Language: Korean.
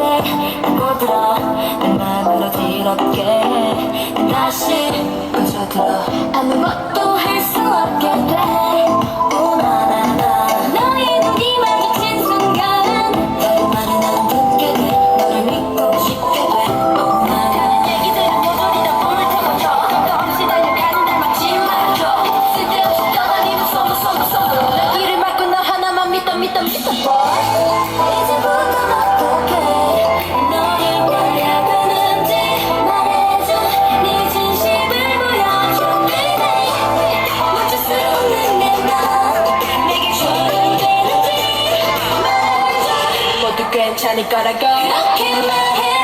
왜 안고 들어 내맘으로 뒤롭게 다시 꺼져들어. 아무것도 할수 I gotta go. My head.